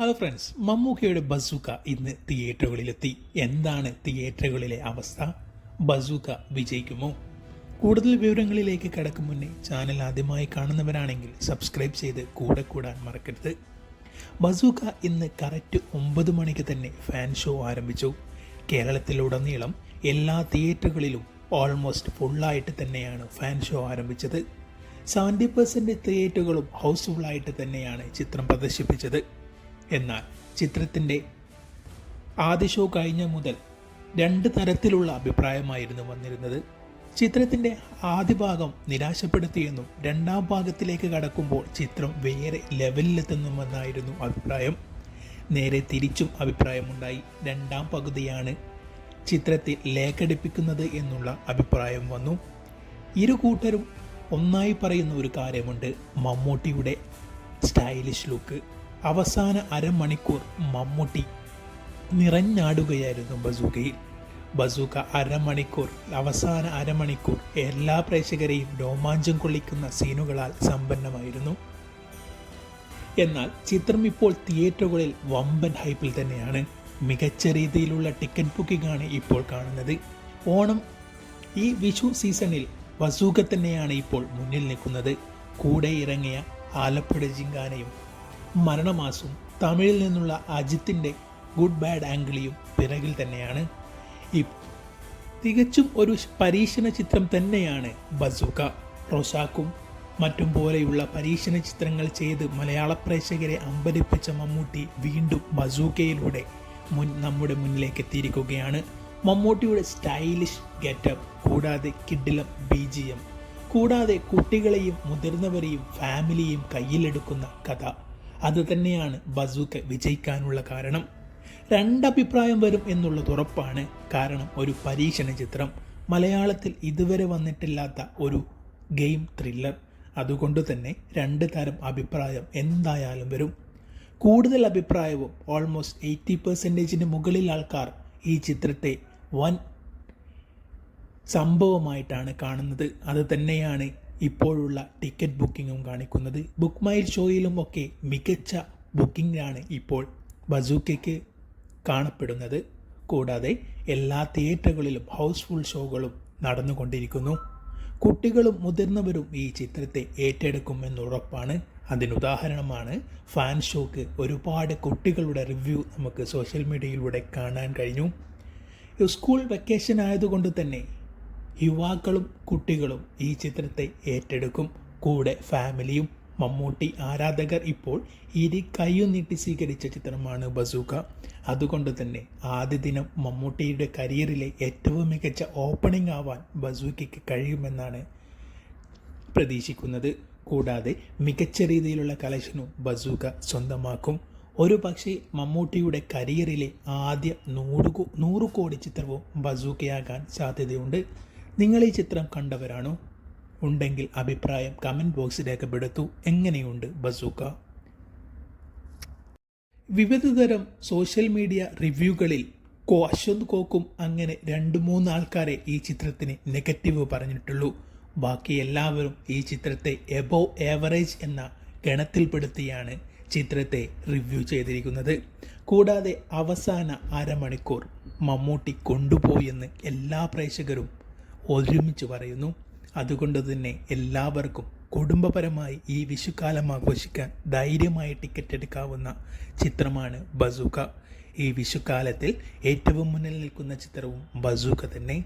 Hello friends മമ്മൂക്കയുടെ bazooka ഇന്ന് തിയേറ്ററുകളിലെത്തി. എന്താണ് തിയേറ്ററുകളിലെ അവസ്ഥ? ബസൂക്ക വിജയിക്കുമോ? കൂടുതൽ വിവരങ്ങളിലേക്ക് കടക്കും മുന്നേ ചാനൽ ആദ്യമായി കാണുന്നവരാണെങ്കിൽ സബ്സ്ക്രൈബ് ചെയ്ത് കൂടെ കൂടാൻ മറക്കരുത്. ബസൂക്ക ഇന്ന് കറക്റ്റ് ഒമ്പത് മണിക്ക് തന്നെ ഫാൻ ഷോ ആരംഭിച്ചു. കേരളത്തിലുടനീളം എല്ലാ തിയേറ്ററുകളിലും ഓൾമോസ്റ്റ് ഫുള്ളായിട്ട് തന്നെയാണ് ഫാൻ ഷോ ആരംഭിച്ചത്. സെവന്റി പെർസെന്റ് തിയേറ്ററുകളും ഹൗസ്ഫുള്ളായിട്ട് തന്നെയാണ് ചിത്രം പ്രദർശിപ്പിച്ചത്. എന്നാൽ ചിത്രത്തിന്റെ ആദ്യ ഷോ കഴിഞ്ഞ മുതൽ രണ്ട് തരത്തിലുള്ള അഭിപ്രായമായിരുന്നു വന്നിരുന്നത്. ചിത്രത്തിന്റെ ആദ്യ ഭാഗം നിരാശപ്പെടുത്തിയെന്നും രണ്ടാം ഭാഗത്തിലേക്ക് കടക്കുമ്പോൾ ചിത്രം വേറെ ലെവലിലെത്തുന്നുമെന്നായിരുന്നു അഭിപ്രായം. നേരെ തിരിച്ചും അഭിപ്രായമുണ്ടായി. രണ്ടാം പകുതിയാണ് ചിത്രത്തിൽ ലേഖടിപ്പിക്കുന്നത് എന്നുള്ള അഭിപ്രായം വന്നു. ഇരു കൂട്ടരും ഒന്നായി പറയുന്ന ഒരു കാര്യമുണ്ട് മമ്മൂട്ടിയുടെ സ്റ്റൈലിഷ് ലുക്ക്. അവസാന അരമണിക്കൂർ മമ്മൂട്ടി നിറഞ്ഞാടുകയായിരുന്നു ബസൂക്കയിൽ. ബസൂക്ക അരമണിക്കൂർ അവസാന അരമണിക്കൂർ എല്ലാ പ്രേക്ഷകരെയും രോമാഞ്ചം കൊള്ളിക്കുന്ന സീനുകളാൽ സമ്പന്നമായിരുന്നു. എന്നാൽ ചിത്രം ഇപ്പോൾ തിയേറ്ററുകളിൽ വമ്പൻ ഹൈപ്പിൽ തന്നെയാണ്. മികച്ച രീതിയിലുള്ള ടിക്കറ്റ് ബുക്കിംഗ് ആണ് ഇപ്പോൾ കാണുന്നത്. ഓണം ഈ വിഷു സീസണിൽ വസൂക തന്നെയാണ് ഇപ്പോൾ മുന്നിൽ നിൽക്കുന്നത്. കൂടെ ഇറങ്ങിയ ആലപ്പുഴ ജിങ്കാനയും മരണമാസും തമിഴിൽ നിന്നുള്ള അജിത്തിന്റെ ഗുഡ് ബാഡ് ആംഗിളിയും പിറകിൽ തന്നെയാണ്. ഈ തികച്ചും ഒരു പരീക്ഷണ ചിത്രം തന്നെയാണ് ബസൂക്ക. റോസാക്കും മറ്റും പോലെയുള്ള പരീക്ഷണ ചിത്രങ്ങൾ ചെയ്ത് മലയാള പ്രേക്ഷകരെ അമ്പരിപ്പിച്ച മമ്മൂട്ടി വീണ്ടും ബസൂക്കയിലൂടെ മുൻ നമ്മുടെ മുന്നിലേക്ക് എത്തിയിരിക്കുകയാണ്. മമ്മൂട്ടിയുടെ സ്റ്റൈലിഷ് ഗെറ്റപ്പ് കൂടാതെ കിഡിലം ബി ജി എം കൂടാതെ കുട്ടികളെയും മുതിർന്നവരെയും ഫാമിലിയെയും കയ്യിലെടുക്കുന്ന കഥ. അത് ബസൂക്ക് ബസൂക്ക വിജയിക്കാനുള്ള കാരണം. രണ്ടഭിപ്രായം വരും എന്നുള്ളത് ഉറപ്പാണ്. കാരണം ഒരു പരീക്ഷണ ചിത്രം. മലയാളത്തിൽ ഇതുവരെ വന്നിട്ടില്ലാത്ത ഒരു ഗെയിം ത്രില്ലർ. അതുകൊണ്ട് തന്നെ രണ്ട് തരം അഭിപ്രായം എന്തായാലും വരും. കൂടുതൽ അഭിപ്രായവും ഓൾമോസ്റ്റ് എയ്റ്റി പെർസെന്റേജിന് മുകളിൽ ആൾക്കാർ ഈ ചിത്രത്തെ വൻ സംഭവമായിട്ടാണ് കാണുന്നത്. അത് തന്നെയാണ് ഇപ്പോഴുള്ള ടിക്കറ്റ് ബുക്കിങ്ങും കാണിക്കുന്നത് ബുക്ക് മൈ ഷോയിലും ഒക്കെ മികച്ച ബുക്കിംഗാണ് ഇപ്പോൾ ബസൂക്കയ്ക്ക് കാണപ്പെടുന്നത്. കൂടാതെ എല്ലാ തിയേറ്ററുകളിലും ഹൗസ്ഫുൾ ഷോകളും നടന്നുകൊണ്ടിരിക്കുന്നു. കുട്ടികളും മുതിർന്നവരും ഈ ചിത്രത്തെ ഏറ്റെടുക്കുമെന്നുറപ്പാണ്. അതിനുദാഹരണമാണ് ഫാൻ ഷോക്ക് ഒരുപാട് കുട്ടികളുടെ റിവ്യൂ നമുക്ക് സോഷ്യൽ മീഡിയയിലൂടെ കാണാൻ കഴിഞ്ഞു. സ്കൂൾ വെക്കേഷൻ ആയതുകൊണ്ട് തന്നെ യുവാക്കളും കുട്ടികളും ഈ ചിത്രത്തെ ഏറ്റെടുക്കും. കൂടെ ഫാമിലിയും മമ്മൂട്ടി ആരാധകർ ഇപ്പോൾ ഇരി കയ്യു നീട്ടി സ്വീകരിച്ച ചിത്രമാണ് ബസൂക്ക. അതുകൊണ്ട് തന്നെ ആദ്യ ദിനം മമ്മൂട്ടിയുടെ കരിയറിലെ ഏറ്റവും മികച്ച ഓപ്പണിംഗ് ആവാൻ ബസൂക്കയ്ക്ക് കഴിയുമെന്നാണ് പ്രതീക്ഷിക്കുന്നത്. കൂടാതെ മികച്ച രീതിയിലുള്ള കളക്ഷനും ബസൂക്ക സ്വന്തമാക്കും. ഒരു പക്ഷേ മമ്മൂട്ടിയുടെ കരിയറിലെ ആദ്യ നൂറ് നൂറ് കോടി ചിത്രവും ബസൂക്കയാകാൻ സാധ്യതയുണ്ട്. നിങ്ങൾ ഈ ചിത്രം കണ്ടവരാണോ? ഉണ്ടെങ്കിൽ അഭിപ്രായം കമന്റ് ബോക്സിൽ രേഖപ്പെടുത്തൂ. എങ്ങനെയുണ്ട് ബസൂക്ക? വിവിധതരം സോഷ്യൽ മീഡിയ റിവ്യൂകളിൽ കോ അശ്വന്ത് കോക്കും അങ്ങനെ രണ്ട് മൂന്ന് ആൾക്കാരെ ഈ ചിത്രത്തിന് നെഗറ്റീവ് പറഞ്ഞിട്ടുള്ളൂ. ബാക്കി എല്ലാവരും ഈ ചിത്രത്തെ എബോ ഏവറേജ് എന്ന ഗണത്തിൽപ്പെടുത്തിയാണ് ചിത്രത്തെ റിവ്യൂ ചെയ്തിരിക്കുന്നത്. കൂടാതെ അവസാന അരമണിക്കൂർ മമ്മൂട്ടി കൊണ്ടുപോയെന്ന് എല്ലാ പ്രേക്ഷകരും ഒരുമിച്ച് പറയുന്നു. അതുകൊണ്ട് തന്നെ എല്ലാവർക്കും കുടുംബപരമായി ഈ വിഷുക്കാലം ആഘോഷിക്കാൻ ധൈര്യമായി ടിക്കറ്റ് എടുക്കാവുന്ന ചിത്രമാണ് ബസൂക്ക. ഈ വിഷുക്കാലത്തിൽ ഏറ്റവും മുന്നിൽ നിൽക്കുന്ന ചിത്രവും ബസൂക്ക തന്നെ.